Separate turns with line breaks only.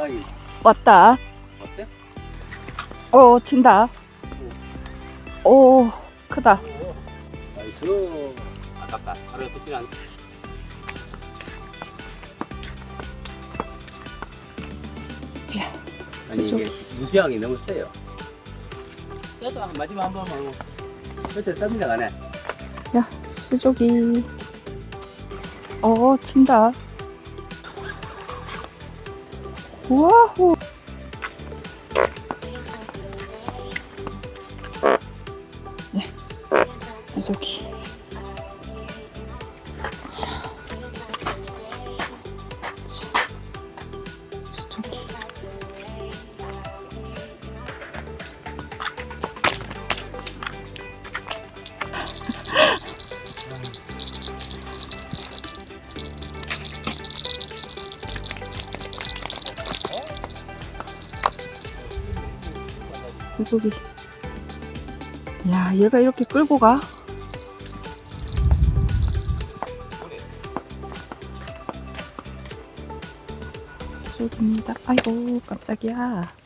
가까이
왔다.
왔어요?
어, 친다. 오, 크다.
오, 나이스. 아깝다. 바로 붙지 않.
자,
아니 이게 무지하게 너무 세요. 그래도 한- 마지막 한 번만 하고. 그때 땀이 나가네.
야, 수족이. 어, 친다. 와호. 네, 수족 수족이. 야, 얘가 이렇게 끌고 가? 수족입니다. 아이고, 깜짝이야.